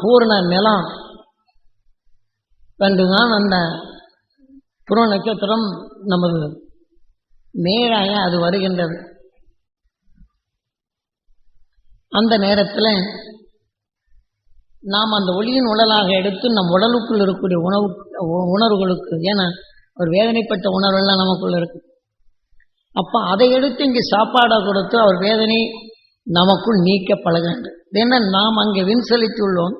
பூர்ண நிலம். கண்டுதான் அந்த புற நட்சத்திரம் நமது நேராக அது வருகின்றது. அந்த நேரத்தில் நாம் அந்த ஒளியின் உடலாக எடுத்து நம் உடலுக்குள் இருக்கக்கூடிய உணவு உணர்வுகளுக்கு ஏன்னா ஒரு வேதனைப்பட்ட உணர்வெல்லாம் நமக்குள்ள இருக்கு. அப்ப அதை எடுத்து இங்கே சாப்பாடாக கொடுத்து அவர் வேதனை நமக்குள் நீக்க பழகண்டு ஏன்னா நாம் அங்கே விண்செலுத்தியுள்ளோம்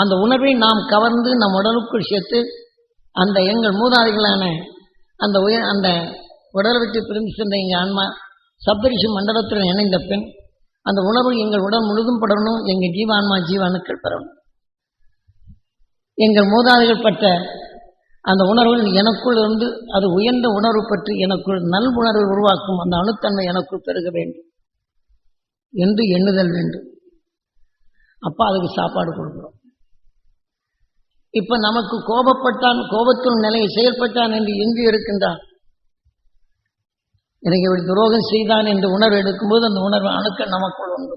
அந்த உணர்வை நாம் கவர்ந்து நம் உடலுக்குள் சேர்த்து அந்த எங்கள் மூதாதிகளான அந்த உயர் அந்த உடலை விட்டு பிரிந்து சென்ற எங்கள் ஆன்மா சப்தரிஷி மண்டலத்துடன் இணைந்த பெண் அந்த உணர்வு எங்கள் உடல் முழுதும் படணும் எங்கள் ஜீவான்மா ஜீவானுக்கள் பெறணும் எங்கள் மூதாதைகள் பட்ட அந்த உணர்வு எனக்குள் இருந்து அது உயர்ந்த உணர்வு பற்றி எனக்குள் நல் உணர்வை உருவாக்கும் அந்த அணுத்தன்மை எனக்குள் பெருக வேண்டும். என்று எண்ணுதல் வேண்டும். அப்பா அதுக்கு சாப்பாடு கொடுக்குறோம். இப்ப நமக்கு கோபப்பட்டான் கோபத்தின் நிலையை செயல்பட்டான் என்று எங்கு இருக்கின்றான்? எனக்கு இப்படி துரோகம் செய்தான் என்று உணர்வு எடுக்கும்போது அந்த உணர்வு அணுக்க நமக்குள் உண்டு.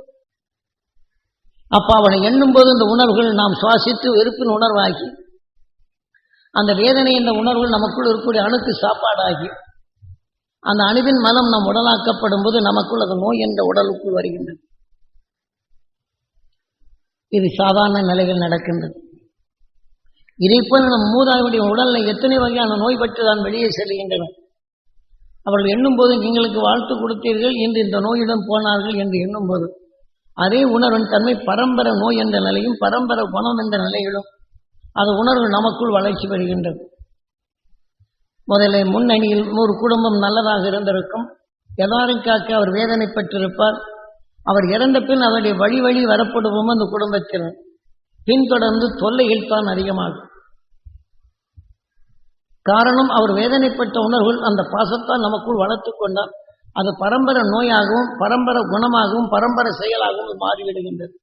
அப்ப அவனை எண்ணும் போது இந்த உணர்வுகள் நாம் சுவாசித்து வெறுப்பின் உணர்வாகி அந்த வேதனை என்ற உணர்வுகள் நமக்குள் இருக்கக்கூடிய அணுக்கு சாப்பாடாகி அந்த அணுவின் மலம் நம் உடலாக்கப்படும் போது நமக்குள் அது நோய் என்ற உடலுக்குள் வருகின்றது. இது சாதாரண நிலைகள் நடக்கின்றது. இதை போல நம் மூதாவுடைய உடல்ல எத்தனை வகையான நோய் பற்றி தான் வெளியே செல்கின்றன. அவர்கள் எண்ணும் போது எங்களுக்கு வாழ்த்து கொடுத்தீர்கள் என்று இந்த நோயிடம் போனார்கள் என்று எண்ணும் போது அதே உணர்வின் தன்மை பரம்பரை நோய் என்ற நிலையும் பரம்பரை குணம் என்ற நிலையிலும் அது உணர்வு நமக்குள் வளர்ச்சி பெறுகின்றது. முதல்ல முன்னணியில் ஒரு குடும்பம் நல்லதாக இருந்திருக்கும். எதாருக்காக்க அவர் வேதனை பெற்றிருப்பார். அவர் இறந்த பின் அவருடைய வழி வழி வரப்படுவோம் அந்த குடும்பத்தினர். பின்தொடர்ந்து தொல்லைகள் தான் அதிகமாகும். காரணம் அவர் வேதனைப்பட்ட உணர்வுகள் அந்த பாசத்தால் நமக்குள் வளர்த்து கொண்டார். அது பரம்பரை நோயாகவும் பரம்பரை குணமாகவும் பரம்பரை செயலாகவும் மாறிவிடுகின்றது.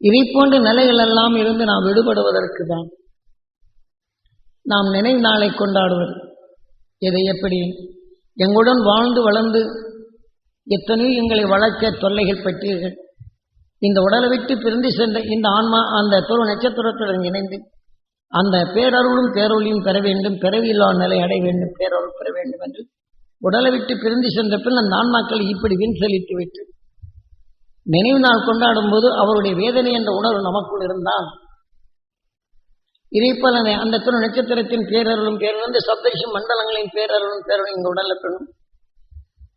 இதை போன்ற நிலைகள் எல்லாம் இருந்து நாம் விடுபடுவதற்கு தான் நாம் நினைவு நாளை கொண்டாடுவது. இதை எப்படி? எங்களுடன் வாழ்ந்து வளர்ந்து எத்தனையோ எங்களை வளர்க்க தொல்லைகள் பெற்றீர்கள். இந்த உடலை விட்டு பிரிந்து சென்ற இந்த ஆன்மா அந்த துரு நட்சத்திரத்துடன் இணைந்து அந்த பேரருளும் பேரொழியும் பெற வேண்டும் பிறவியில்லா நிலை அடைய வேண்டும் பேரருள் பெற வேண்டும் என்று உடலை விட்டு பிரிந்து சென்ற பின் அந்த ஆன்மாக்களை இப்படி வின் செலுத்தி விட்டு நினைவு நாள் கொண்டாடும் போது அவருடைய வேதனை என்ற உணர்வு நமக்குள் இருந்தால் இதைப்போல அந்த துணை நட்சத்திரத்தின் பேரருளும் பேரருளும் இந்த சப்தரிஷி மண்டலங்களின் பேரருளும் பேரருளும் எங்கள் உடல்ல பெறும்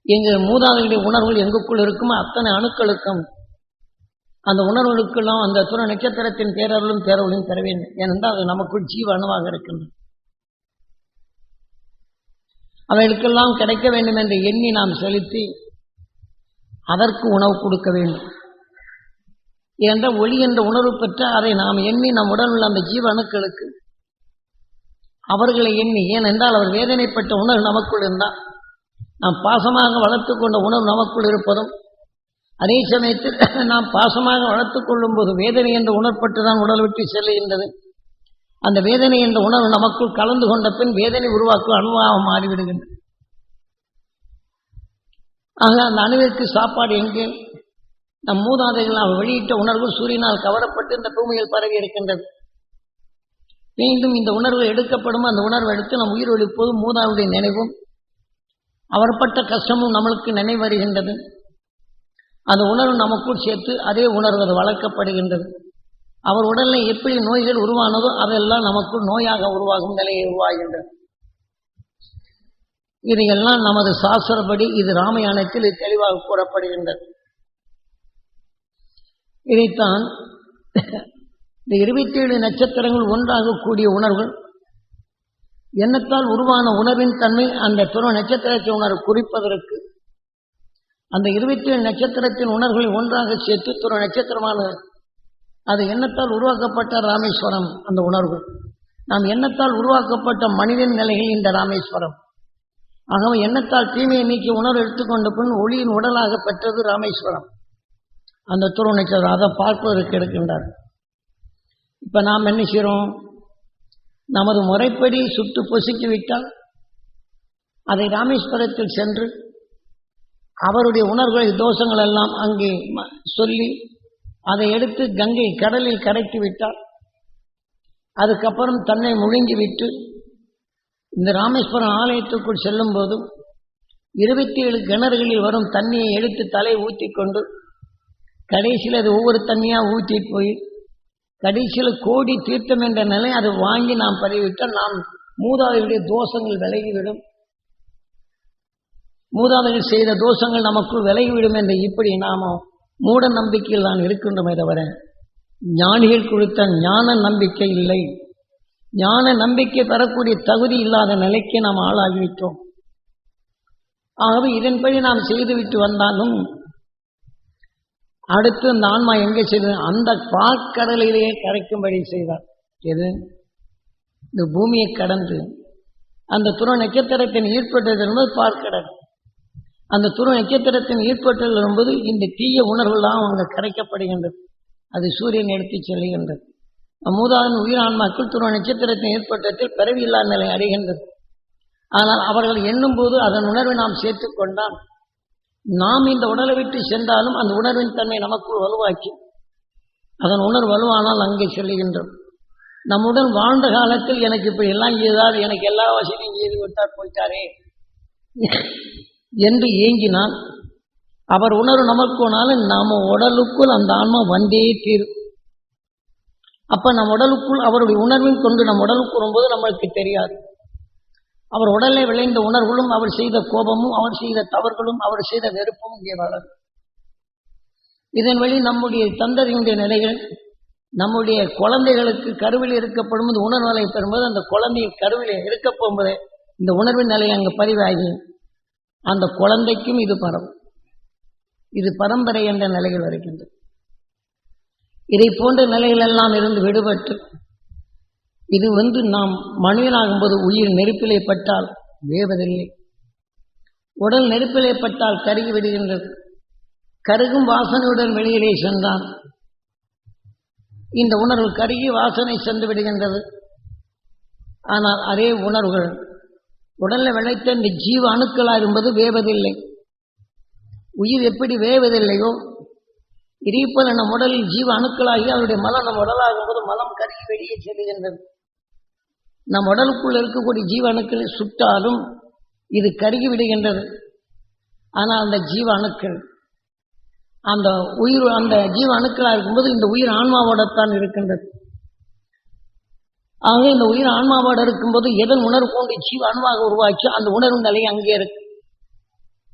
எங்கள் மூதாதையுடைய உணர்வுகள் எங்குக்குள் இருக்குமோ அத்தனை அணுக்களுக்கும் அந்த உணர்வுகளுக்கெல்லாம் அந்த துணை நட்சத்திரத்தின் பேரர்களும் பேரவர்களும் பெற வேண்டும். ஏனென்றால் அது நமக்குள் ஜீவ அணுவாக இருக்கின்றது. அவைகளுக்கெல்லாம் கிடைக்க வேண்டும் என்று எண்ணி நாம் செலுத்தி அதற்கு உணவு கொடுக்க வேண்டும். என்ற ஒளி என்ற உணர்வு பெற்ற அதை நாம் எண்ணி நம் உடல் உள்ள அந்த ஜீவ அணுக்களுக்கு அவர்களை எண்ணி ஏனென்றால் அவர் வேதனைப்பட்ட உணர்வு நமக்குள் இருந்தால் நாம் பாசமாக வளர்த்து கொண்ட உணர்வு நமக்குள் இருப்பதும் அதே சமயத்தில் நாம் பாசமாக வளர்த்துக் கொள்ளும் போது வேதனை என்ற உணர்பட்டு தான் உடல் விட்டு செல்லுகின்றது. அந்த வேதனை என்ற உணர்வு நமக்குள் கலந்து கொண்ட பின் வேதனை உருவாக்கும் அணுவாக மாறிவிடுகின்றது. ஆக அந்த அணுவிற்கு சாப்பாடு எங்கே? நம் மூதாதைகள் அவர் வெளியிட்ட உணர்வு சூரியனால் கவரப்பட்டு இந்த பூமியில் பரவி இருக்கின்றது. மீண்டும் இந்த உணர்வு எடுக்கப்படும். அந்த உணர்வு எடுத்து நம் உயிர் ஒழிப்போதும் மூதாவுடைய நினைவும் அவர் பட்ட கஷ்டமும் நம்மளுக்கு நினைவு வருகின்றது. அந்த உணர்வு நமக்குள் சேர்த்து அதே உணர்வு அது வளர்க்கப்படுகின்றது. அவர் உடலில் எப்படி நோய்கள் உருவானதோ அதெல்லாம் நமக்குள் நோயாக உருவாகும் நிலையை உருவாகின்றது. இதையெல்லாம் நமது சாஸ்திரப்படி இது ராமாயணத்தில் தெளிவாக கூறப்படுகின்றது. இதைத்தான் இந்த இருபத்தி ஏழு நட்சத்திரங்கள் ஒன்றாக கூடிய உணர்வுகள் எண்ணத்தால் உருவான உணர்வின் தன்மை அந்த துணை நட்சத்திரத்தை உணர்வு குறிப்பதற்கு அந்த இருபத்தி ஏழு நட்சத்திரத்தின் உணர்வுகளை ஒன்றாக சேர்த்து துணை நட்சத்திரமான அது எண்ணத்தால் உருவாக்கப்பட்ட ராமேஸ்வரம் அந்த உணர்வு. நாம் எண்ணத்தால் உருவாக்கப்பட்ட மனிதன் நிலைகள் இந்த ராமேஸ்வரம். ஆகவே எண்ணத்தால் தீமையை நீக்கி உணர்வு எடுத்துக்கொண்ட பின் ஒளியின் உடலாக பெற்றது ராமேஸ்வரம். அந்த துருவ நட்சத்திரம் அதை பார்ப்பதற்கு எடுக்கின்றார். இப்ப நாம் என்ன செய்கிறோம் நமது முறைப்படி சுட்டு பொசுக்கி விட்டால் அதை ராமேஸ்வரத்தில் சென்று அவருடைய உணர்வுகள் தோஷங்கள் எல்லாம் அங்கே ம- சொல்லி அதை எடுத்து கங்கை கடலில் கரைத்து விட்டார். அதுக்கப்புறம் தன்னை முழுங்கி விட்டு இந்த ராமேஸ்வரம் ஆலயத்துக்குள் செல்லும் போதும் இருபத்தி ஏழு கிணறுகளில் வரும் தண்ணியை எடுத்து தலை ஊற்றி கொண்டு கடைசியில் அது ஒவ்வொரு தண்ணியாக ஊற்றி போய் கடைசியில் கோடி தீர்த்தம் என்ற நிலை அதை வாங்கி நாம் பதிவிட்டால் நாம் மூதாதையுடைய தோஷங்கள் விலகிவிடும். மூதாதைகள் செய்த தோஷங்கள் நமக்குள் விலகிவிடும் என்று இப்படி நாம மூட நம்பிக்கையில் தான் இருக்கின்றோமே தவிர ஞானிகள் கொடுத்த ஞான நம்பிக்கை இல்லை. ஞான நம்பிக்கை பெறக்கூடிய தகுதி இல்லாத நிலைக்கு நாம் ஆளாகிவிட்டோம். ஆகவே இதன்படி நாம் செய்துவிட்டு வந்தாலும் அடுத்து அந்த ஆன்மா எங்கே செய்தது? அந்த பாக்கடலிலேயே கரைக்கும்படி செய்தார். எது? இந்த பூமியை கடந்து அந்த துணை நட்சத்திரத்தின் ஈர்ப்பட்டது என்பது பார்க்கடல் அந்த துரு நட்சத்திரத்தின் ஈர்ப்பட்டல் வரும்போது இந்த தீய உணர்வுலாம் அவங்க கரைக்கப்படுகின்றது. அது சூரியன் எடுத்துச் செல்கின்றது மூதாதன் உயிரான்மாக்கள் துருவ நட்சத்திரத்தின் ஏற்பட்டத்தில் பிறவியில்லா நிலை அடைகின்றது. ஆனால் அவர்கள் எண்ணும் போது அதன் உணர்வை நாம் சேர்த்துக் கொண்டால் நாம் இந்த உடலை விட்டு சென்றாலும் அந்த உணர்வின் தன்மை நமக்குள் வலுவாக்கி அதன் உணர்வு வலுவானால் அங்கே செல்லுகின்றோம். நம்முடன் வாழ்ந்த காலத்தில் எனக்கு இப்படி எல்லாம் ஏதாவது எனக்கு எல்லா வசதியும் செய்து விட்டால் போயிட்டாரே என்று ஏங்கினால் அவர் உணர்வு நமக்கு போனாலும் நாம உடலுக்குள் அந்த ஆன்மா வந்தே தீரும். அப்ப நம் உடலுக்குள் அவருடைய உணர்வின் கொண்டு நம் உடலுக்கு வரும்போது நம்மளுக்கு தெரியாது. அவர் உடலை விளைந்த உணர்வுகளும் அவர் செய்த கோபமும் அவர் செய்த தவறுகளும் அவர் செய்த வெறுப்பும் இங்கே வளரும். இதன் வழி நம்முடைய தந்ததியினுடைய நிலைகள் நம்முடைய குழந்தைகளுக்கு கருவில் இருக்கப்படும் போது உணர்வு நிலை பெறும்போது அந்த குழந்தையை கருவில் இருக்க போகும்போது இந்த உணர்வின் நிலை அங்கு பதிவாகி அந்த குழந்தைக்கும் இது பரவும். இது பரம்பரை என்ற நிலையில் வருகின்றது. இதை போன்ற நிலையிலெல்லாம் இருந்து விடுபட்டு இது வந்து நாம் மனிதனாகும்போது உயிர் நெருப்பிலே பட்டால் வேவதில்லை. உடல் நெருப்பிலே பட்டால் கருகி விடுகின்றது. கருகும் வாசனையுடன் வெளியிலே சென்றான். இந்த உணர்வு கருகி வாசனை சென்று விடுகின்றது. ஆனால் அதே உணர்வுகள் உடல்ல விளைத்த இந்த ஜீவ அணுக்களா என்பது வேவதில்லை. உயிர் எப்படி வேவதில்லையோ இதேபோல நம் உடலில் ஜீவ அணுக்களாகி அவருடைய மலம் நம் உடலாகும் போது மலம் கருகி வெளியே செல்கின்றது நம் உடலுக்குள் இருக்கக்கூடிய ஜீவ அணுக்களை சுட்டாலும் இது கருகி விடுகின்றது. ஆனால் அந்த ஜீவ அணுக்கள் அந்த உயிர் அந்த ஜீவ அணுக்களாக இருக்கும்போது இந்த உயிர் ஆன்மாவோடத்தான் இருக்கின்றது. ஆக இந்த உயிர் ஆன்மாவோட இருக்கும்போது எதன் உணர்வு கொண்டு ஜீவ அணுவாக உருவாக்கி அந்த உணர்வு நிலை அங்கே இருக்கு.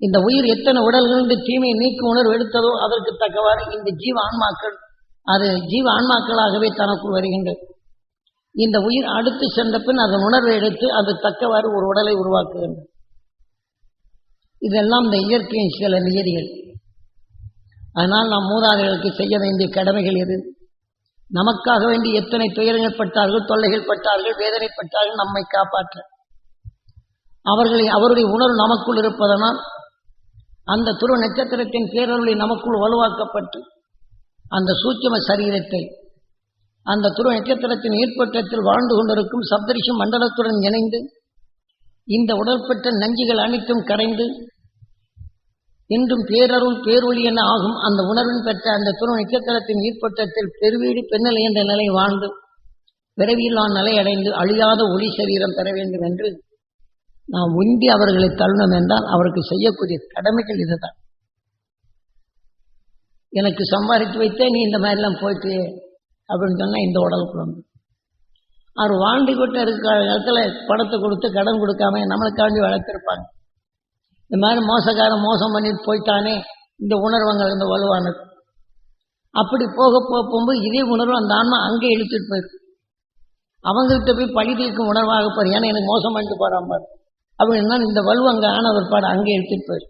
இந்த உயிர் எத்தனை உடல்கள் இந்த தீமையை நீக்கும் உணர்வு எடுத்ததோ அதற்கு தக்கவாறு இந்த ஜீவ ஆன்மாக்கள் அது ஜீவ ஆன்மாக்களாகவே தனக்குள் வருகின்றது. இந்த உயிர் அடுத்து சென்ற பின் அதன் உணர்வை எடுத்து அது தக்கவாறு ஒரு உடலை உருவாக்குகின்றது. இதெல்லாம் இந்த இயற்கையின் சில நியதிகள். அதனால் நாம் மூதாதைகளுக்கு செய்ய வேண்டிய கடமைகள் எது? நமக்காக வேண்டி எத்தனை துயரங்கள் பட்டார்கள் தொல்லைகள் பட்டார்கள் வேதனைப்பட்டார்கள் நம்மை காப்பாற்ற. அவர்களை அவருடைய உணர்வு நமக்குள் இருப்பதனால் அந்த துருவ நட்சத்திரத்தின் பேரருளை நமக்குள் வலுவாக்கப்பட்டு அந்த சூட்சும சரீரத்தை அந்த துருவ நட்சத்திரத்தின் ஏற்பட்டத்தில் வாழ்ந்து கொண்டிருக்கும் சப்தரிஷி மண்டலத்துடன் இணைந்து இந்த உடல்பட்ட நஞ்சுகள் அனைத்தும் கரைந்து இன்றும் பேரருள் பேரொழி என ஆகும்? அந்த உணர்வின் பெற்ற அந்த துணை நட்சத்திரத்தின் ஈர்ப்பட்டத்தில் பெருவீடு பெண்ணலை என்ற நிலை வாழ்ந்து விரைவில் நிலை அடைந்து அழியாத ஒளி சரீரம் பெற வேண்டும் என்று நாம் உந்தி அவர்களை தள்ளணும் என்றால் அவருக்கு செய்யக்கூடிய கடமைகள் இதுதான். எனக்கு சம்பாதித்து வைத்தே நீ இந்த மாதிரிலாம் போயிட்டு அப்படின்னு சொன்னா இந்த உடலுக்கு வந்து அவர் வாழ்ந்து கொண்டு இருக்கிற இடத்துல பணத்தை கொடுத்து கடன் கொடுக்காம நம்மளுக்காண்டி வளர்த்திருப்பாங்க. இந்த மாதிரி மோசக்காரன் மோசம் பண்ணிட்டு போயிட்டானே இந்த உணர்வங்கள் இந்த வலுவானது. அப்படி போக போக போகும்போது இதே உணர்வு அந்த ஆன்மா அங்கே இழுத்துட்டு போயிருக்கு அவங்ககிட்ட போய் பழி தீர்க்கும் உணர்வாக போற ஏன்னா எனக்கு மோசம் பண்ணிட்டு போறான் பாரு. அப்படின்னா இந்த வலு அங்கே ஆன பாடு அங்கே இழுத்துட்டு போயிரு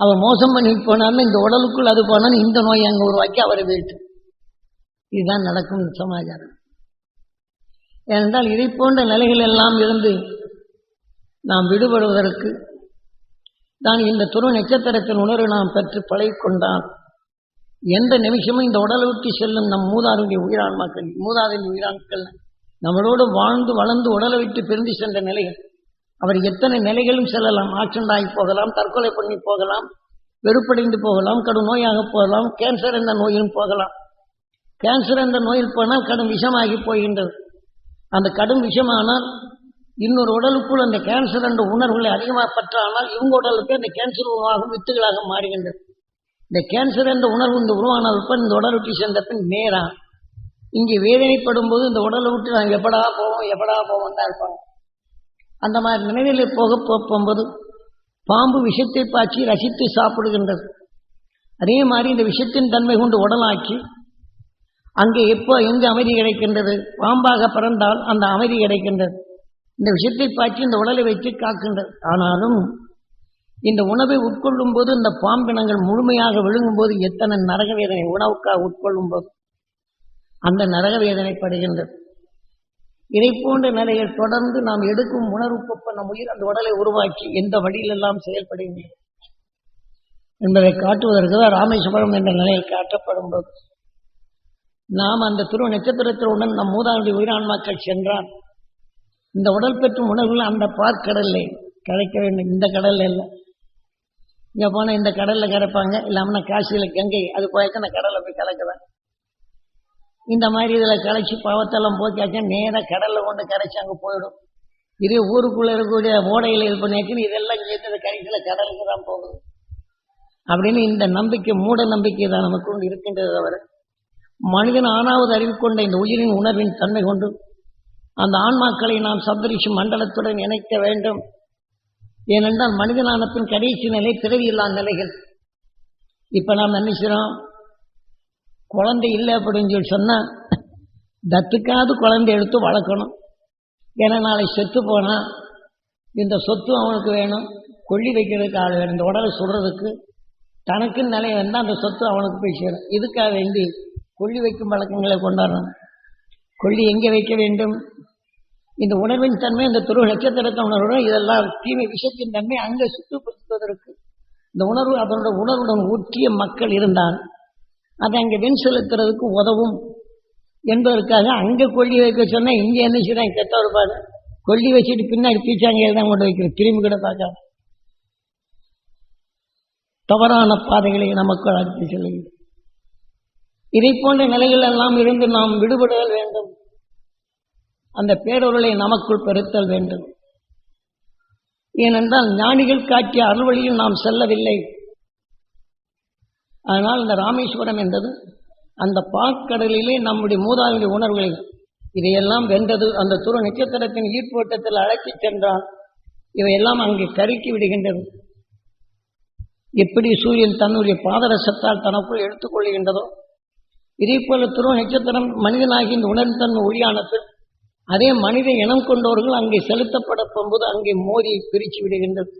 அவர் மோசம் பண்ணிட்டு போனாலும் இந்த உடலுக்குள் அது போனாலும் இந்த நோய் அங்கே உருவாக்கி அவரை வீழ்த்து. இதுதான் நடக்கும் சமாச்சாரம். ஏனென்றால் இதை போன்ற நிலைகள் எல்லாம் இருந்து நாம் விடுபடுவதற்கு நான் இந்த துரு நட்சத்திரத்தின் உணர்வு நாம் பெற்று பழகிக்கொண்டால் எந்த நிமிஷமும் இந்த உடலை விட்டு செல்லும் நம் மூதாருடைய உயிரான்மாக்கள் மூதாதின் உயிரான்கள் நம்மளோடு வாழ்ந்து வளர்ந்து உடலை விட்டு பிரிந்து சென்ற நிலைகள். அவர் எத்தனை நிலைகளும் செல்லலாம். ஆக்சிடென்ட் ஆகி போகலாம் தற்கொலை பண்ணி போகலாம் வெறுப்படைந்து போகலாம் கடும் நோயாக போகலாம் கேன்சர் என்ற நோயிலும் போகலாம். கேன்சர் என்ற நோயில் போனால் கடும் விஷமாகி போகின்றது. அந்த கடும் விஷமானால் இன்னொரு உடலுக்குள் அந்த கேன்சர் என்ற உணர்வுகளை அதிகமாக பற்றானால் இவங்க உடலுக்கு அந்த கேன்சர் உருவாகும் வித்துகளாக மாறுகின்றது. இந்த கேன்சர் என்ற உணர்வு இந்த உருவான இந்த உடல் விட்டு சென்ற பின் நேராக இங்கே வேதனைப்படும் போது இந்த உடலை விட்டு நாங்கள் எப்படா போவோம் எப்படா போவோம் தான் இருப்பாங்க. அந்த மாதிரி நினைவிலே போக போகும்போது பாம்பு விஷத்தை பாய்ச்சி ரசித்து சாப்பிடுகின்றது. அதே மாதிரி இந்த விஷத்தின் தன்மை கொண்டு உடலாக்கி அங்கே எப்போ எங்கு அமைதி கிடைக்கின்றது பாம்பாக பிறந்தால் அந்த அமைதி கிடைக்கின்றது. இந்த விஷத்தை பாய்ச்சி இந்த உடலை வைத்து காக்கின்றது ஆனாலும் இந்த உணவை உட்கொள்ளும் போது இந்த பாம்பினங்கள் முழுமையாக விழுங்கும் போது எத்தனை நரக வேதனை உணவுக்காக உட்கொள்ளும் போது அந்த நரக வேதனை படுகின்றது. இதை போன்ற நிலையில் தொடர்ந்து நாம் எடுக்கும் உணர்வுக்கு நம் உயிர் அந்த உடலை உருவாக்கி எந்த வழியிலெல்லாம் செயல்படுகின்றது என்பதை காட்டுவதற்கு தான் ராமேஸ்வரம் என்ற நிலையில் காட்டப்படும் போது நாம் அந்த திரு நட்சத்திரத்திலுடன் நம் மூதாவுடைய உயிரான்மாக்கள் சென்றான் இந்த உடல் பெற்றும் உணவுகள் அந்த பார்க்கடல்ல கிடைக்க வேண்டும். இந்த கடல்ல இல்லை. இங்கே போனால் இந்த கடலில் கரைப்பாங்க இல்லாமல் காசியில் கங்கை அது போயாக்க நான் கடலில் போய் கலக்குவேன் இந்த மாதிரி இதில் கலைச்சி பாவத்தெல்லாம் போக்கியாச்சா நேராக கடலில் கொண்டு கரைச்சி அங்கே போயிடும். இதே ஊருக்குள்ளே இருக்கக்கூடிய ஓடையில் இது பண்ணியாச்சுன்னு இதெல்லாம் சேர்த்து கரைசியில கடலுக்கு தான் போகுது. அப்படின்னு இந்த நம்பிக்கை மூட நம்பிக்கை தான் நமக்கு இருக்கின்றது தவிர மனிதன் ஆணாவது அறிவு கொண்ட இந்த உயிரின் உணர்வின் தன்மை கொண்டு அந்த ஆன்மாக்களை நாம் சப்தரிஷி மண்டலத்துடன் இணைக்க வேண்டும். ஏனென்றால் மனிதனான கடைசி நிலை பிறவியில்லா நிலைகள். இப்ப நாம் என்ன குழந்தை இல்லை அப்படின்னு சொல்லி சொன்னா தத்துக்காவது குழந்தை எடுத்து வளர்க்கணும். ஏன்னா நாளை செத்து போனா இந்த சொத்து அவனுக்கு வேணும் கொள்ளி வைக்கிறதுக்கு ஆள் வேணும். இந்த உடலை சுடுறதுக்கு தனக்குன்னு நிலை வந்தால் அந்த சொத்து அவனுக்கு போய் சேரும். இதுக்காக வேண்டி கொள்ளி வைக்கும் வழக்கங்களை கொண்டாடுறான் கொள்ளி எங்கே வைக்க வேண்டும்? இந்த உணர்வின் தன்மை இந்த துருவ நட்சத்திரத்தை உணர்வு இதெல்லாம் தீமை விஷத்தின் தன்மை அங்கே சுத்தப்படுத்துவதற்கு இந்த உணர்வு அதனோட உணர்வுடன் ஊற்றிய மக்கள் இருந்தால் அதை அங்கே வெண் செலுத்துறதுக்கு உதவும் என்பதற்காக அங்கே கொல்லி வைக்க சொன்னால் இங்கே என்ன செய்யறாங்க கெட்ட இருப்பாரு கொல்லி வச்சுட்டு பின்னாடி பீச்சாங்கையில் தான் கொண்டு வைக்கிற திரும்பி கூட பார்க்காம. தவறான பாதைகளை நமக்கு அழைத்து செல்லுங்கள். இதை போன்ற நிலைகள் எல்லாம் இருந்து நாம் விடுபடுதல் வேண்டும். அந்த பேரொருளை நமக்குள் பெருத்தல் வேண்டும். ஏனென்றால் ஞானிகள் காட்டிய அருள்வழியில் நாம் செல்லவில்லை. அதனால் இந்த ராமேஸ்வரம் என்றது அந்த பாக்கடலிலே நம்முடைய மூதாவினுடைய உணர்வுகளை. இதையெல்லாம் வென்றது அந்த துரு நட்சத்திரத்தின் ஈர்ப்போட்டத்தில் அழைத்துச் சென்றால் இவையெல்லாம் அங்கே கருக்கி விடுகின்றது. எப்படி சூரியன் தன்னுடைய பாதரசத்தால் தனக்குள் எடுத்துக்கொள்கின்றதோ இதே போல துருவ நட்சத்திரம் மனிதனாகி இந்த உணர்ந்தன்மை ஒளியான அதே மனித இனம் கொண்டவர்கள் அங்கே செலுத்தப்பட போகும்போது அங்கே மோதி பிரித்து விடுகின்றது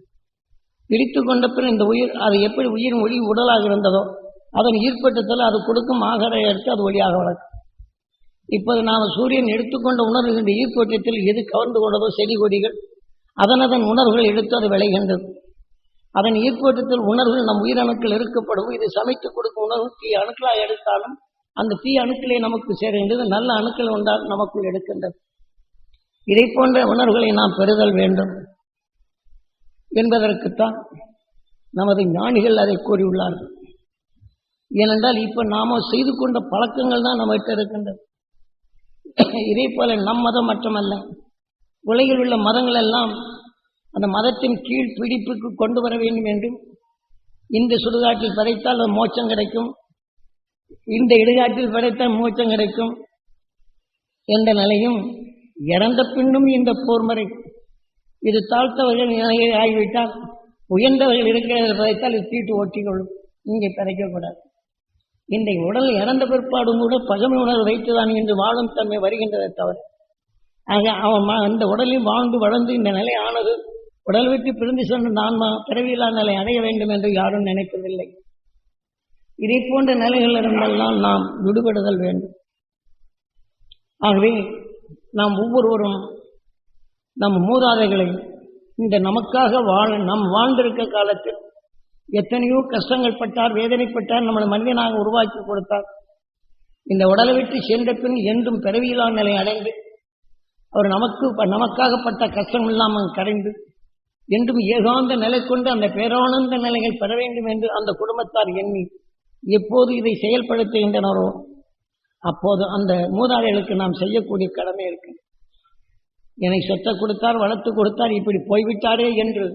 பிரித்து கொண்ட பின் இந்த உயிர் அது எப்படி உயிர் ஒளி உடலாக இருந்ததோ அதன் ஈர்ப்பட்டத்தில் அது கொடுக்கும் ஆகாரம் எடுத்து அது ஒளியாக வளர்க்கும். இப்போது நாம் சூரியன் எடுத்துக்கொண்ட உணர்வுகின்ற ஈர்ப்பட்டத்தில் எது கவர்ந்து கொண்டதோ செடி கொடிகள் அதன் அதன் உணர்வுகள் எடுத்து அது விளைகின்றது. அதன் ஈர்ப்பட்டத்தில் உணர்வுகள் நம் உயிரணுக்கள் இருக்கப்படும். இது சமைத்து கொடுக்கும் உணர்வு தீ அணுக்களாக எடுத்தாலும் அந்த தீ அணுக்களை நமக்கு சேருகின்றது. நல்ல அணுக்கள் உண்டால் நமக்குள் எடுக்கின்றது. இதை போன்ற உணர்வுகளை நாம் பெறுதல் வேண்டும் என்பதற்குத்தான் நமது ஞானிகள் அதை கூறியுள்ளார்கள். ஏனென்றால் இப்ப நாம செய்து கொண்ட பழக்கங்கள் தான் நம்மகிட்ட இருக்கின்றது. இதே போல நம் மதம் மட்டுமல்ல உலகில் உள்ள மதங்கள் எல்லாம் அந்த மதத்தின் கீழ் பிடிப்புக்கு கொண்டு வர வேண்டும் என்றும் இந்த சுடுகாட்டில் படைத்தால் அது மோட்சம் கிடைக்கும் இந்த இடுகாட்டில் படைத்தால் மோட்சம் கிடைக்கும் என்ற நிலையும் இறந்த பின்னும் இந்த போர்மறை இது தாழ்த்தவர்கள் நிலையை ஆகிவிட்டால் உயர்ந்தவர்கள் இருக்கிறத பதைத்தால் இது தீட்டு ஓட்டிக்கொள்ளும் இங்கே பிறக்கக்கூடாது இந்த உடல் இறந்த பிற்பாடும் கூட பகமை உணர்வு வைத்துதான் என்று வாழும் தன்மை வருகின்றதை தவிர ஆக அவன் அந்த உடலில் வாழ்ந்து வளர்ந்து இந்த நிலை ஆனது உடல் விட்டு பிரிந்து சென்று நான் பிறவியில்லா நிலை அடைய வேண்டும் என்று யாரும் நினைப்பதில்லை. இதை போன்ற நிலைகள் இருந்தெல்லாம் நாம் விடுபடுதல் வேண்டும். ஆகவே நாம் ஒவ்வொருவரும் நம் மூதாதைகளை இந்த நமக்காக வாழ நாம் வாழ்ந்திருக்க காலத்தில் எத்தனையோ கஷ்டங்கள் பட்டார் வேதனைப்பட்டார் நம்மளை மனிதனாக உருவாக்கி கொடுத்தார். இந்த உடலை விட்டு சென்ற பின் என்றும் பிறவியில்லா நிலை அடைந்து அவர் நமக்கு நமக்காகப்பட்ட கஷ்டம் இல்லாமல் கரைந்து என்றும் ஏகாந்த நிலை கொண்டு அந்த பேரானந்த நிலைகள் பெற வேண்டும் என்று அந்த குடும்பத்தார் எண்ணி எப்போது இதை செயல்படுத்துகின்றனரோ அப்போது அந்த மூதாதைகளுக்கு நாம் செய்யக்கூடிய கடமை இருக்கு. என்னை சொத்தை கொடுத்தார் வளர்த்து கொடுத்தார் இப்படி போய்விட்டாரே என்று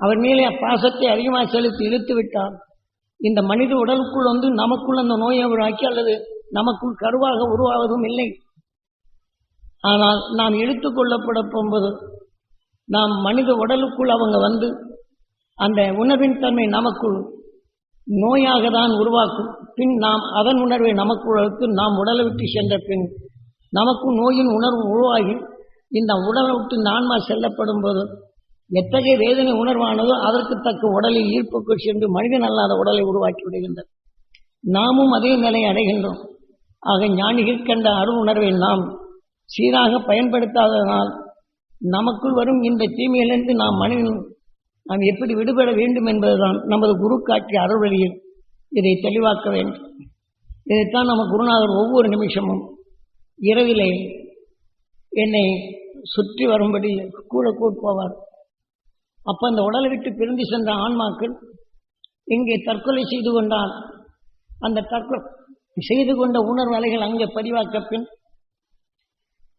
அவர் மேலே பாசத்தை அதிகமாக செலுத்தி இழுத்து விட்டார். இந்த மனித உடலுக்குள் வந்து நமக்குள் அந்த நோயை உருவாக்கி அல்லது நமக்குள் கருவாக உருவாவதும் இல்லை. ஆனால் நாம் இழுத்து கொள்ளப்பட போகும்போது நாம் மனித உடலுக்குள் அவங்க வந்து அந்த உணவின் தன்மை நமக்குள் நோயாக தான் உருவாக்கும். பின் நாம் அதன் உணர்வை நமக்குள்ளுக்கு நாம் உடலை விட்டு சென்ற பின் நமக்கும் நோயின் உணர்வு உருவாகி இந்த உடலை விட்டு நான்மா செல்லப்படும் போது எத்தகைய வேதனை உணர்வானதோ அதற்கு தக்க உடலில் ஈர்ப்புக்கு சென்று மனிதன் அல்லாத உடலை உருவாக்கி விடுகின்றது. நாமும் அதே நிலை அடைகின்றோம். ஆக ஞானிகள் கண்ட அருள் உணர்வை நாம் சீராக பயன்படுத்தாததனால் நமக்குள் வரும் இந்த தீமையிலிருந்து நாம் மனிதன் நாம் எப்படி விடுபட வேண்டும் என்பதுதான் நமது குரு காட்டிய அருள் இதை தெளிவாக்க வேண்டும். இதைத்தான் நம்ம குருநாதர் ஒவ்வொரு நிமிஷமும் இரவிலே என்னை சுற்றி வரும்படி கூட கூட்டு போவார். அப்ப அந்த உடலை விட்டு பிரிந்து சென்ற ஆன்மாக்கள் இங்கே தற்கொலை செய்து கொண்டால் அந்த தற்கொலை செய்து கொண்ட உணர்வு அலைகள் அங்கே பதிவாக்க பின்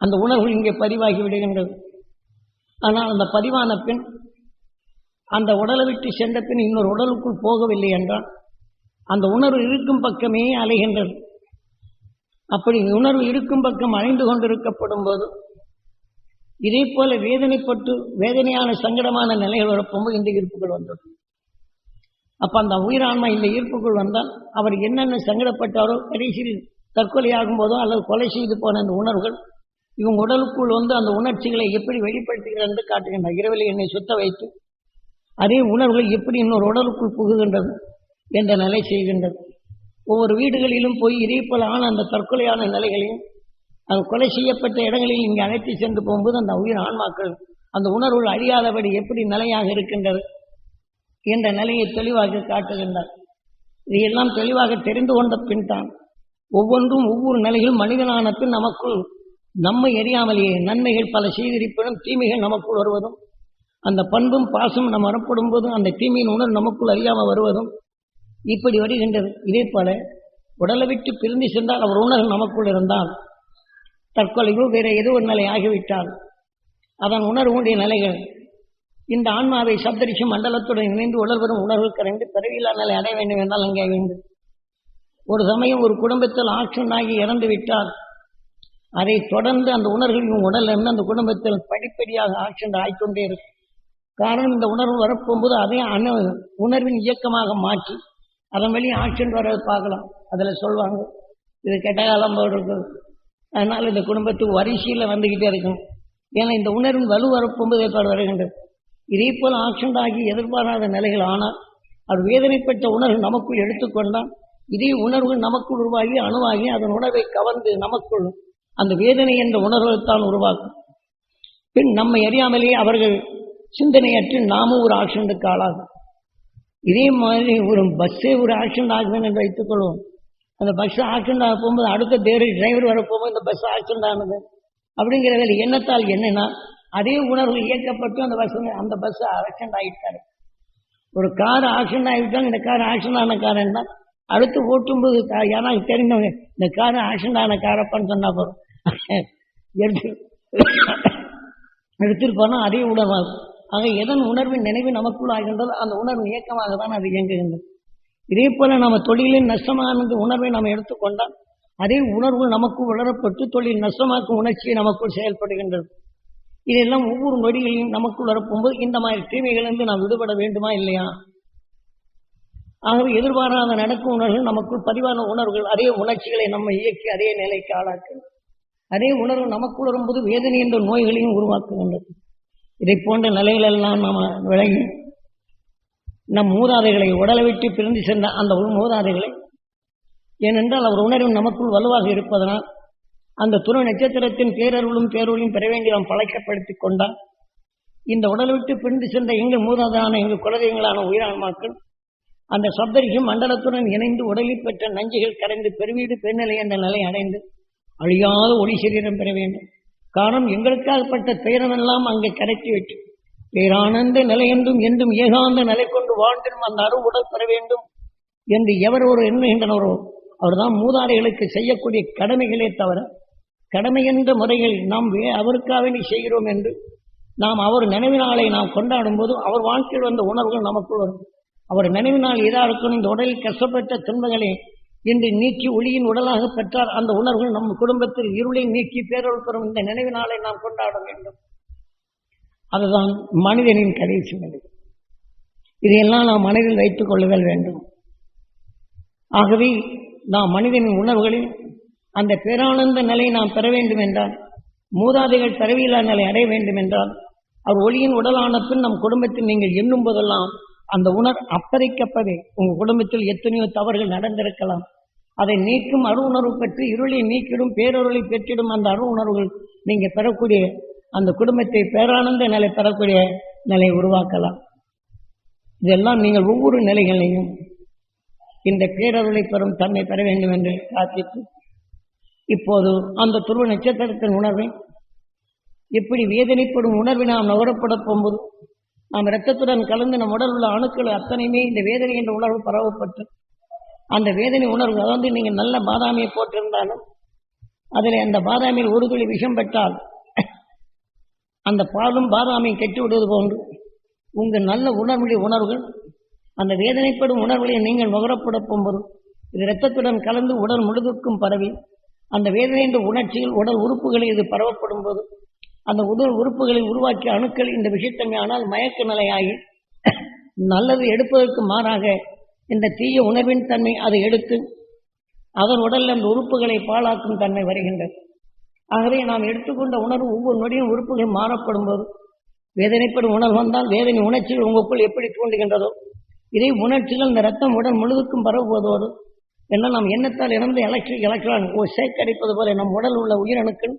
அந்த உணர்வு இங்கே பதிவாகி விடுகின்றது. ஆனால் அந்த பதிவான பின் அந்த உடலை விட்டு சென்ற பின் இன்னொரு உடலுக்குள் போகவில்லை என்றால் அந்த உணர்வு இருக்கும் பக்கமே அலைகின்றது. அப்படி உணர்வு இருக்கும் பக்கம் அலைந்து கொண்டிருக்கப்படும் போது இதே போல வேதனைப்பட்டு வேதனையான சங்கடமான நிலைகள் வரப்போது இந்த ஈர்ப்புகள் வந்துடும். அப்ப அந்த உயிரான்மா இந்த ஈர்ப்புக்குள் வந்தால் அவர் என்னென்ன சங்கடப்பட்டாரோ கடைசியில் தற்கொலை ஆகும் போதோ அல்லது கொலை செய்து போன அந்த உணர்வுகள் இவங்க உடலுக்குள் வந்து அந்த உணர்ச்சிகளை எப்படி வெளிப்படுத்துகிறது என்று காட்டுகின்ற இரவில் என்னை சுத்த வைத்து அதே உணர்வுகள் எப்படி இன்னொரு உடலுக்குள் புகுகின்றது என்ற நிலை செய்கின்றது. ஒவ்வொரு வீடுகளிலும் போய் இதே அந்த தற்கொலையான நிலைகளையும் அது கொலை செய்யப்பட்ட இடங்களில் இங்கே அழைத்து சென்று போகும்போது அந்த உயிர் ஆன்மாக்கள் அந்த உணர்வுகள் அழியாதபடி எப்படி நிலையாக இருக்கின்றது என்ற நிலையை தெளிவாக காட்டுகின்றார். இதையெல்லாம் தெளிவாக தெரிந்து கொண்ட பின் தான் ஒவ்வொன்றும் ஒவ்வொரு நிலையிலும் மனிதனான பின் நமக்குள் நம்மை எரியாமலேயே நன்மைகள் பல செய்திருப்பினும் தீமைகள் நமக்குள் வருவதும் அந்த பண்பும் பாசம் நம்ம அறப்படும் போதும் அந்த தீமையின் உணர்வு நமக்குள் அறியாமல் வருவதும் இப்படி வருகின்றது. இதே போல உடலை விட்டு பிரிந்து சென்றால் அவர் உணர்வு நமக்குள் இருந்தால் தற்கொலையோ வேற ஏதோ ஒரு நிலை ஆகிவிட்டால் அதன் உணர்வுடைய நிலைகள் இந்த ஆன்மாவை சப்தரிஷி மண்டலத்துடன் இணைந்து உணர்வரும் உணர்வு கரைந்து பிறவியில்லா நிலை அடைய வேண்டும் என்றால் அங்கே வேண்டும் ஒரு சமயம் ஒரு குடும்பத்தில் ஆக்ஷன் ஆகி இறந்து விட்டால் அதை தொடர்ந்து அந்த உணர்வுகளின் உடல் இருந்து அந்த குடும்பத்தில் படிப்படியாக ஆக்ஷன் ஆகிக்கொண்டே இருக்கும். காரணம் இந்த உணர்வு வரப்போகும்போது அதே அணு உணர்வின் இயக்கமாக மாற்றி அதன் வழி ஆக்ஷன் வர பார்க்கலாம். அதில் சொல்லுவாங்க இது கெட்ட காலம் போடுறது அதனால் இந்த குடும்பத்துக்கு வரிசையில் வந்துக்கிட்டே இருக்கும். ஏன்னா இந்த உணர்வின் வலு வரப்போகும்போது ஏற்பாடு வருகின்றது. இதே போல் ஆக்சிடென்ட் ஆகி எதிர்பாராத நிலைகள் ஆனால் அது வேதனைப்பட்ட உணர்வு நமக்குள் எடுத்துக்கொண்டால் இதே உணர்வு நமக்குள் உருவாகி அணுவாகி அதன் உணர்வை கவர்ந்து நமக்குள் அந்த வேதனை என்ற உணர்வுத்தான் உருவாக்கும். பின் நம்மை அறியாமலேயே அவர்கள் சிந்தனையற்று நாமும் ஒரு ஆக்ஷனுக்கு ஆளாகும். இதே மாதிரி ஒரு பஸ்ஸே ஒரு ஆக்சிடென்ட் ஆகுதுன்னு என்று வைத்துக்கொள்வோம். அந்த பஸ் ஆக்சிடென்ட் ஆக போகும்போது அடுத்த தேர் டிரைவர் வர போகும்போது இந்த பஸ் ஆக்சிடென்ட் ஆனது அப்படிங்கிறதில் எண்ணத்தால் என்னன்னா அதே உணர்வு இயக்கப்பட்டு அந்த பஸ் அந்த பஸ் ஆக்சிடென்ட் ஆகிட்டாரு. ஒரு கார் ஆக்சிடென்ட் ஆகிட்டாங்க இந்த கார் ஆக்சிடென்ட் ஆன காரன் தான் அடுத்து ஓட்டும்போது யாராவது தெரிஞ்சவங்க இந்த கார் ஆக்சிடென்ட் ஆன காரப்பான்னு சொன்னா போதும். எடுத்து எடுத்துட்டு போனால் அதே உணர்வாகும். ஆக எதன் உணர்வின் நினைவு நமக்குள் ஆகின்றதோ அந்த உணர்வு இயக்கமாக தான் அது இயங்குகின்றது. இதே போல நம்ம தொழிலில் நஷ்டமானது உணர்வை நாம் எடுத்துக்கொண்டால் அதே உணர்வு நமக்கு உணரப்பட்டு தொழில் நஷ்டமாக்கும் உணர்ச்சியை நமக்குள் செயல்படுகின்றது. இதெல்லாம் ஒவ்வொரு நொடிகளையும் நமக்குள் வரப்போகும்போது இந்த மாதிரி தீமைகளிலிருந்து நாம் விடுபட வேண்டுமா இல்லையா? ஆகவே எதிர்பாராத நடக்கும் உணர்வுகள் நமக்குள் பதிவான உணர்வுகள் அதே உணர்ச்சிகளை நம்ம இயக்கி அதே நிலைக்கு ஆளாக்கும் அதே உணர்வு நமக்குள் வரும்போது வேதனை என்ற நோய்களையும் உருவாக்குகின்றது. இதை போன்ற நிலைகளெல்லாம் நாம் விளங்கி நம் மூதாதைகளை உடலை விட்டு பிரிந்து சென்ற அந்த மூதாதைகளை ஏனென்றால் அவர் உணர்வு நமக்குள் வலுவாக இருப்பதனால் அந்த துணை நட்சத்திரத்தின் பேரருளும் பேரொழியும் பெற வேண்டி நாம் பழக்கப்படுத்திக் கொண்டால் இந்த உடலை விட்டு பிரிந்து சென்ற எங்கள் மூதாதான எங்கள் குலதெய்வங்களான உயிரான்மாக்கள் அந்த சப்தரிஷி மண்டலத்துடன் இணைந்து உடலில் பெற்ற நஞ்சுகள் கரைந்து பெருவீடு பெருநிலை என்ற நிலை அடைந்து அழியாத ஒளி சரீரம் பெற வேண்டும். காரணம் எங்களுக்காகப்பட்ட துயரமெல்லாம் அங்கே கரைத்து விட்டு பேரானந்த நிலையென்றும் என்றும் ஏகாந்த நிலை கொண்டு வாழ்ந்திடும் அந்த அருவுடல் பெற வேண்டும் என்று எவர் ஒரு எண்ணுகின்றனரோ அவர்தான் மூதாதைகளுக்கு செய்யக்கூடிய கடமைகளே தவிர கடமை என்ற முறையில் நாம் வே- அவருக்காக வேண்டி செய்கிறோம் என்று நாம் அவர் நினைவு நாளை நாம் கொண்டாடும் போது அவர் வாழ்க்கையில் வந்த உணர்வுகள் நமக்குள் வரும். அவர் நினைவு நாள் எதா இருக்கணும் இந்த உடலில் கஷ்டப்பட்ட துன்பங்களை என்று நீக்கி ஒளியின் உடலாக பெற்றார். அந்த உணர்வுகள் நம் குடும்பத்தில் இருளை நீக்கி பேரொழு பெறும். இந்த நினைவு நாளை நாம் கொண்டாட வேண்டும். அதுதான் மனிதனின் கடைசி நிலை இதையெல்லாம் நாம் மனதில் வைத்துக் கொள்ளுதல் வேண்டும். ஆகவே நாம் மனிதனின் உணர்வுகளில் அந்த பேரானந்த நிலையை நாம் பெற வேண்டும் என்றால் மூதாதைகள் பிறவியில்லா நிலை அடைய வேண்டும் என்றால் அவர் ஒளியின் உடலான பின் நம் குடும்பத்தில் நீங்கள் எண்ணும் போதெல்லாம் அந்த உணர் அப்பதைக்கப்பதே உங்கள் குடும்பத்தில் எத்தனையோ தவறுகள் நடந்திருக்கலாம். அதை நீக்கும் அரு உணர்வு பெற்று இருளை நீக்கிடும் பேரொருளை பெற்றிடும் அந்த அரு உணர்வுகள் நீங்க பெறக்கூடிய அந்த குடும்பத்தை பேரானந்த நிலை பெறக்கூடிய நிலையை உருவாக்கலாம். இதெல்லாம் நீங்கள் ஒவ்வொரு நிலைகளையும் இந்த பேரருளை பெறும் தன்மை பெற வேண்டும் என்று பிரார்த்தித்து இப்போது அந்த துருவ நட்சத்திரத்தின் உணர்வை எப்படி வேதனைப்படும் உணர்வை நாம் நுகரப்பட போகும்போது நாம் இரத்தத்துடன் கலந்து நம் உடல் உள்ள அணுக்கள் அத்தனையுமே இந்த வேதனை என்ற உணர்வு பரவப்பட்டு அந்த வேதனை உணர்வு அதாவது நீங்கள் நல்ல பாதாமியை போட்டிருந்தாலும் அதில் அந்த பாதாமியில் ஒரு துளி விஷம் பெற்றால் அந்த பாலும் பாதாமியும் கெட்டு விடுவது போன்று உங்கள் நல்ல உணர்வுடைய உணர்வுகள் அந்த வேதனைப்படும் உணர்வுகளை நீங்கள் நுகரப்பட போகும்போது இது இரத்தத்துடன் கலந்து உடல் முழுதுக்கும் பரவி அந்த வேதனை என்ற உணர்ச்சியில் உடல் உறுப்புகளில் இது பரவப்படும் போது அந்த உடல் உறுப்புகளை உருவாக்கிய அணுக்கள் இந்த விஷயத்தன்மை ஆனால் மயக்க நிலையாகி நல்லது எடுப்பதற்கு மாறாக இந்த தீய உணர்வின் தன்மை அதை எடுத்து அதன் உடலில் அந்த உறுப்புகளை பாழாக்கும் தன்மை வருகின்றது. ஆகவே நாம் எடுத்துக்கொண்ட உணர்வு ஒவ்வொரு நொடியும் உறுப்புகள் மாறப்படும் போது வேதனைப்படும் உணர்வு வந்தால் வேதனை உணர்ச்சிகள் உங்களுக்குள் எப்படி தூண்டுகின்றதோ இதே உணர்ச்சிகள் இந்த ரத்தம் உடல் முழுதுக்கும் பரவுவதோடு என்ன நாம் எண்ணத்தால் இழந்து எலக்ட்ரிக் எலக்ட்ரான் சேகரிப்பது போல நம் உடல் உள்ள உயிரணுக்கள்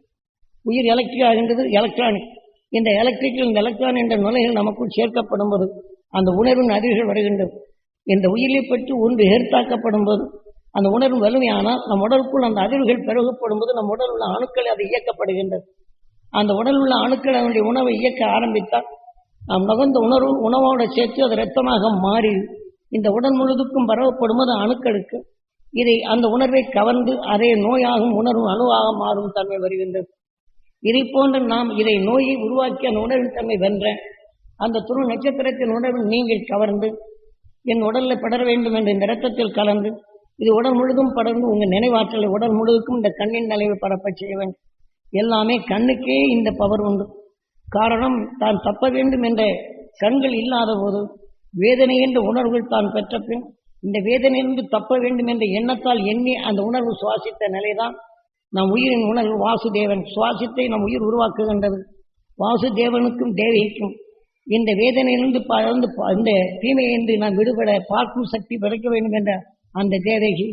உயிர் எலக்ட்ரிக் ஆகின்றது எலக்ட்ரானிக் இந்த எலக்ட்ரிக்கல் இந்த எலக்ட்ரான் என்ற நுழைகள் நமக்குள் சேர்க்கப்படும் போது அந்த உணர்வின் அறிவுகள் வருகின்றது. இந்த உயிரை பற்றி ஒன்று ஏற்றாக்கப்படும் போது அந்த உணர்வு வலிமையானால் நம் உடலுக்குள் அந்த அதிர்வுகள் பெருகப்படும் போது நம் உடல் உள்ள அணுக்கள் அது இயக்கப்படுகின்றது. அந்த உடல் உள்ள அணுக்கள் அதனுடைய உணவை இயக்க ஆரம்பித்தால் நாம் நுகர்ந்த உணர்வு உணவோடு சேர்த்து அது ரத்தமாக மாறி இந்த உடல் முழுதுக்கும் பரவப்படும் போது அணுக்களுக்கு இதை அந்த உணர்வை கவர்ந்து அதே நோயாகும் உணர்வு அணுவாக மாறும் தன்மை வருகின்றது. இதை போன்று நாம் இதை நோயை உருவாக்கிய அந்த உணர்வின் தன்மை வென்ற அந்த துரு நட்சத்திரத்தின் உணர்வு நீங்கள் கவர்ந்து என் உடலில் படர வேண்டும் என்று இந்த இரத்தத்தில் கலந்து இது உடல் முழுதும் படர்ந்து உங்கள் நினைவாற்றலை உடல் முழுதுக்கும் இந்த கண்ணின் நிலைவை பரப்ப செய்ய வேண்டும். எல்லாமே கண்ணுக்கே இந்த பவர் உண்டு. காரணம் தான் தப்ப வேண்டும் என்ற கண்கள் இல்லாத போது வேதனை என்ற உணர்வுகள் தான் பெற்ற பின் இந்த வேதனையிலிருந்து தப்ப வேண்டும் என்ற எண்ணத்தால் எண்ணி அந்த உணர்வு சுவாசித்த நிலைதான் நம் உயிரின் உணர்வு வாசுதேவன் சுவாசித்தை நம் உயிர் உருவாக்குகின்றது. வாசுதேவனுக்கும் தேவிக்கும் இந்த வேதனையிலிருந்து பறந்து இந்த தீமையின்றி நாம் விடுபட பார்க்கும் சக்தி பிறக்க வேண்டும் என்ற அந்த தேவகி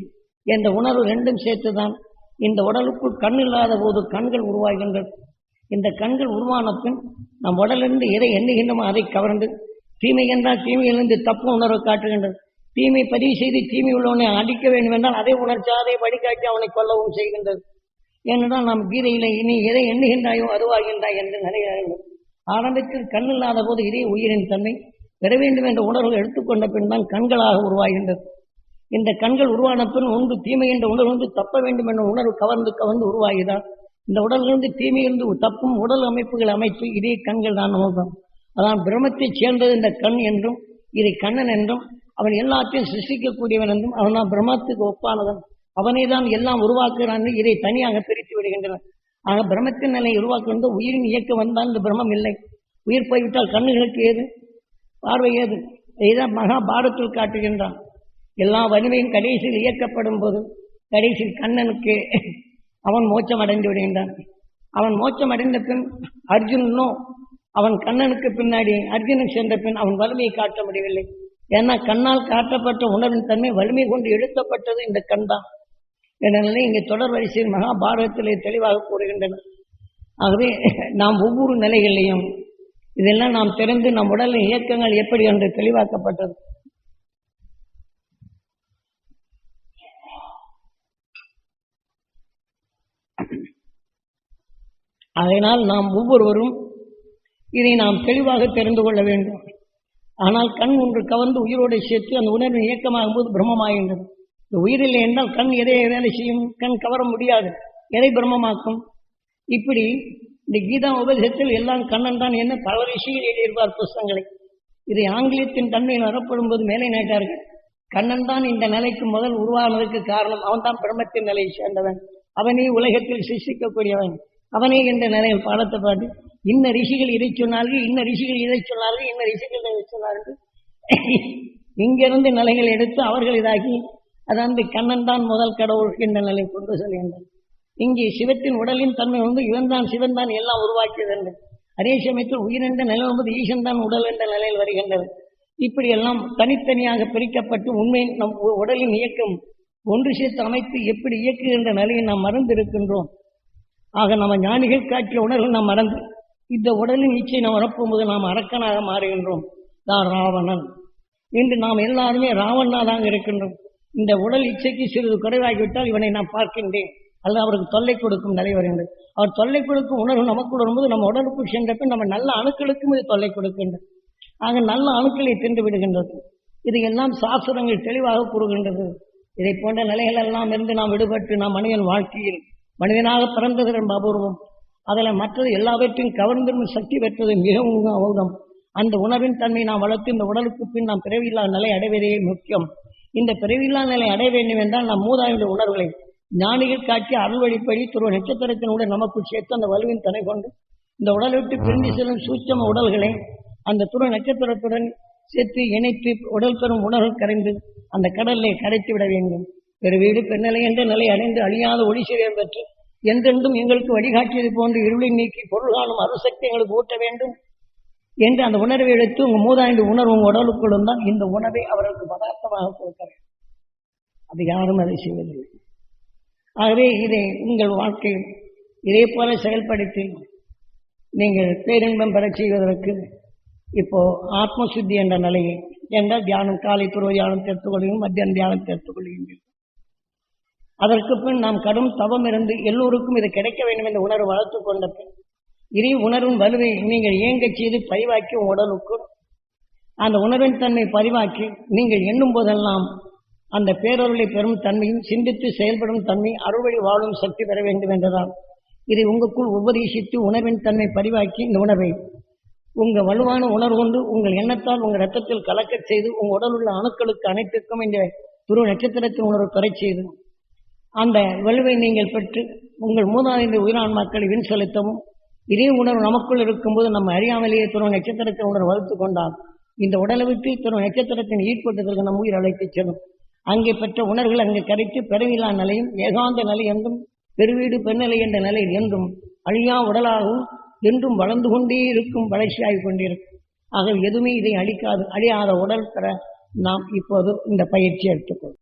என்ற உணர்வு ரெண்டும் சேர்த்துதான் இந்த உடலுக்குள் கண் இல்லாத போது கண்கள் உருவாகின்றது. இந்த கண்கள் உருவான பின் நம் உடலிருந்து எதை எண்ணுகின்றமோ அதை கவர்ந்து தீமை என்றால் தீமையிலிருந்து தப்பு உணர்வு காட்டுகின்றது. தீமை பதிவு செய்து தீமை உள்ளவனை அடிக்க வேண்டும் என்றால் அதை உணர்ச்சி அதை வழிகாட்டி அவனை கொல்லவும் செய்கின்றது. ஏனென்றால் நாம் கீதையில இனி எதை எண்ணுகின்றாயோ அதுவாகின்றாய் என்று நினைக்கிறார்கள் ஆரம்பத்தில் கண் இல்லாத போது இதே உயிரின் தன்மை பெற வேண்டும் என்ற உணர்வு எடுத்துக்கொண்ட பின் தான் கண்களாக உருவாகின்றது. இந்த கண்கள் உருவான பின் ஒன்று தீமை என்ற உணர்வு வந்து தப்ப வேண்டும் என்ற உணர்வு கவர்ந்து கவர்ந்து உருவாகிதான். இந்த உடலிலிருந்து தீமையிலிருந்து தப்பும் உடல் அமைப்புகள் அமைத்து இதே கண்கள் தான் நோக்கம் அதான் பிரம்மத்தைச் சேர்ந்தது இந்த கண் என்றும் இதை கண்ணன் என்றும் அவன் எல்லாத்தையும் சிருஷ்டிக்கக்கூடியவன் என்றும் அவன் தான் பிரம்மத்துக்கு ஒப்பானவன். அவனே தான் எல்லாம் உருவாக்குகிறான் இதை தனியாக பிரித்து விடுகின்றன ஆக பிரம்மத்தின் நிலை உருவாக்குகின்ற உயிரின் இயக்கம் வந்தால் இந்த பிரம்மம் இல்லை. உயிர் போய்விட்டால் கண்ணுகளுக்கு ஏது? பார்வை ஏது? இதைதான் மகாபாரத்தில் காட்டுகின்றான். எல்லா வலிமையும் கடைசியில் இயக்கப்படும் போது கடைசியில் கண்ணனுக்கு அவன் மோச்சம் அடைந்து விடுகின்றான். அவன் மோச்சம் அடைந்த பின் அர்ஜுனனோ அவன் கண்ணனுக்கு பின்னாடி அர்ஜுனன் சென்ற பின் அவன் வலிமையை காட்ட முடியவில்லை. ஏன்னா கண்ணால் காட்டப்பட்ட உணர்வின் தன்மை வலிமை கொண்டு எழுத்தப்பட்டது இந்த கண் தான் எனவே இங்கே தொடர் வரிசையில் மகாபாரதத்திலே தெளிவாக கூறுகின்றன ஆகவே நாம் ஒவ்வொரு நிலைகளிலையும் இதெல்லாம் நாம் திறந்து நம் உடலின் இயக்கங்கள் எப்படி என்று தெளிவாக்கப்பட்டது. அதனால் நாம் ஒவ்வொருவரும் இதை நாம் தெளிவாக தெரிந்து கொள்ள வேண்டும். ஆனால் கண் ஒன்று கவர்ந்து உயிரோடு சேர்த்து அந்த உணர்வின் இயக்கமாகும் போது பிரம்மமாகின்றது. இந்த உயிரில்லை என்றால் கண் எதை வேலை செய்யும்? கண் கவர முடியாது. எதை பிரம்மமாக்கும்? இப்படி இந்த கீதா உபதேசத்தில் எல்லாம் கண்ணன் தான் என்ன பல ரிஷிகள் எழுதியிருப்பார் புஸ்தங்களை இதை ஆங்கிலத்தின் தன்மையில் வரப்படும் போது மேலே நேட்டார்கள் கண்ணன் தான் இந்த நிலைக்கு முதல் உருவானதுக்கு காரணம். அவன் தான் பிரம்மத்தின் நிலையை சேர்ந்தவன். அவனே உலகத்தில் சிருஷிக்கக்கூடியவன் அவனே இந்த நிலையில் பாடத்தை பாட்டு இன்ன ரிஷிகள் இதை சொன்னார்கள் இன்ன ரிஷிகள் இதை சொன்னார்கள் இன்ன ரிஷிகள் இதை சொன்னார்கள். இங்கிருந்து நிலைகள் எடுத்து அவர்கள் இதாகி அதாவது கண்ணன் தான் முதல் கடவுள் என்ற நிலை கொண்டு செல்கின்றனர் இங்கே சிவத்தின் உடலின் தன்மை வந்து இவன் தான் சிவன் தான் எல்லாம் உருவாக்கியது என்று. அதே சமயத்தில் உயிரென்ற நிலை வந்து ஈசன் தான் உடல் என்ற நிலையில் வருகின்றது. இப்படி எல்லாம் தனித்தனியாக பிரிக்கப்பட்டு உண்மை நம் உடலின் இயக்கம் ஒன்று சேர்த்து அமைத்து எப்படி இயக்குகின்ற நிலையை நாம் மறந்து இருக்கின்றோம் ஆக நம்ம ஞானிகள் காட்டிய உணர்வு நாம் மறந்து இந்த உடலின் இச்சை நாம் போது நாம் அரக்கனாக மாறுகின்றோம். தான் ராவணன். இன்று நாம் எல்லாருமே ராவணனாக இருக்கின்றோம். இந்த உடல் இச்சைக்கு சிறிது குறைவாகிவிட்டால் இவனை நான் பார்க்கின்றேன். அல்லது அவருக்கு தொல்லை கொடுக்கும் நிலை வருகின்றது. அவர் தொல்லை கொடுக்கும் உணர்வு நமக்குள் வரும்போது நம்ம உடலுக்குள் சென்ற பின் நம்ம நல்ல அணுக்களுக்கும் இது தொல்லை கொடுக்கின்றது. ஆக நல்ல அணுக்களை தின்று விடுகின்றது. இது எல்லாம் சாஸ்திரங்கள் தெளிவாக கூறுகின்றது. இதை போன்ற நிலைகள் எல்லாம் இருந்து நாம் விடுபட்டு நாம் மனிதன் வாழ்க்கையில் மனிதனாக பிறந்தது ரொம்ப அபூர்வம். அதில் மற்றது எல்லாவற்றையும் கவர்ந்திரும் சக்தி பெற்றது மிகவும் அபூர்வம். அந்த உணர்வின் தன்மை நாம் வளர்த்து இந்த உடலுக்கு பின் நாம் பிறவில்லா நிலை அடைவதே முக்கியம். இந்த பிறவில்லா நிலை அடைய வேண்டும் என்றால் நாம் மூதாவினுடைய உணர்வுகளை ஞானிகள் காட்சி அருள் வழிப்படி துருவ நட்சத்திரத்தினுடன் நமக்குள் சேர்த்து அந்த வலுவின் தனை கொண்டு இந்த உடலை விட்டு பிரிந்து செல்லும் சூட்சம உடல்களை அந்த துருவ நட்சத்திரத்துடன் சேர்த்து இணைத்து உடல் பெறும் உணர்வு கரைந்து அந்த கடலை கரைத்து விட வேண்டும். பெரு வீடு பெருநிலை என்ற நிலை அடைந்து அழியாத ஒளி சிறியம் பெற்று என்றென்றும் எங்களுக்கு வழிகாட்டியது போன்று இருளை நீக்கி பொருள் காணும் அருசக்தி எங்களுக்கு ஊட்ட வேண்டும். என்று அந்த உணர்வை எடுத்து உங்க மூதாண்டு உணர்வு உங்கள் உடலுக்குள் இருந்தால் இந்த உணவை அவர்களுக்கு பதார்த்தமாக கொடுக்க வேண்டும் அது யாரும் அதை செய்வதில்லை. ஆகவே இதை உங்கள் வாழ்க்கையில் இதே போல செயல்படுத்தி நீங்கள் பேரின்பம் பெறச் செய்வதற்கு இப்போ ஆத்ம சுத்தி என்ற நிலையை என்றால் தியானம் காலை துருவ தியானம் எடுத்துக் கொள்கிறோம் மத்தியான தியானம் எடுத்துக் கொள்கின்றோம் அதற்கு பின் நாம் கடும் தவம் இருந்து எல்லோருக்கும் இது கிடைக்க வேண்டும் என்ற உணர்வு வளர்த்து கொண்ட பின் இறை உணர்வும் வலுவை நீங்கள் இயங்கச் செய்து பதிவாக்கி உடலுக்கும் அந்த உணர்வின் தன்மை பதிவாக்கி நீங்கள் எண்ணும் போதெல்லாம் அந்த பேரொருளை பெறும் தன்மையும் சிந்தித்து செயல்படும் தன்மை அறுவழி வாழும் சக்தி பெற வேண்டும் என்றதால் இதை உங்களுக்குள் உபதேசித்து உணர்வின் தன்மை பதிவாக்கி இந்த உணவை உங்கள் வலுவான உணர்வு கொண்டு உங்கள் எண்ணத்தால் உங்கள் ரத்தத்தில் கலக்கச் செய்து உங்கள் உடல் உள்ள அணுக்களுக்கு அனைத்துக்கும் இந்த துருவ நட்சத்திரத்தின் உணர்வு பெற செய்து அந்த வலுவை நீங்கள் பெற்று உங்கள் மூதாதைந்த உயிரான்மாக்களை வின் செலுத்தவும் இதே உணர்வு நமக்குள் இருக்கும்போது நம்ம அறியாமலேயே துருவ நட்சத்திரத்தின் உணர்வு வளர்த்து கொண்டால் இந்த உடலை விட்டு துருவ நட்சத்திரத்தின் ஈடுபட்டதற்கு நம் உயிர் அழைத்துச் செல்லும். அங்கே பெற்ற உணர்வுகள் அங்கே கரைத்து பெருவிழா நிலையும் ஏகாந்த நிலை என்றும் பெருவீடு பெண்நிலை என்ற நிலையில் என்றும் அழியா உடலாகவும் என்றும் வளர்ந்து கொண்டே இருக்கும் வளர்ச்சியாகிக் கொண்டிருக்கும். ஆக எதுவுமே இதை அழிக்காது அழியாத உடல் பெற நாம் இப்போது இந்த பயிற்சி எடுத்துக்கொள்ளும்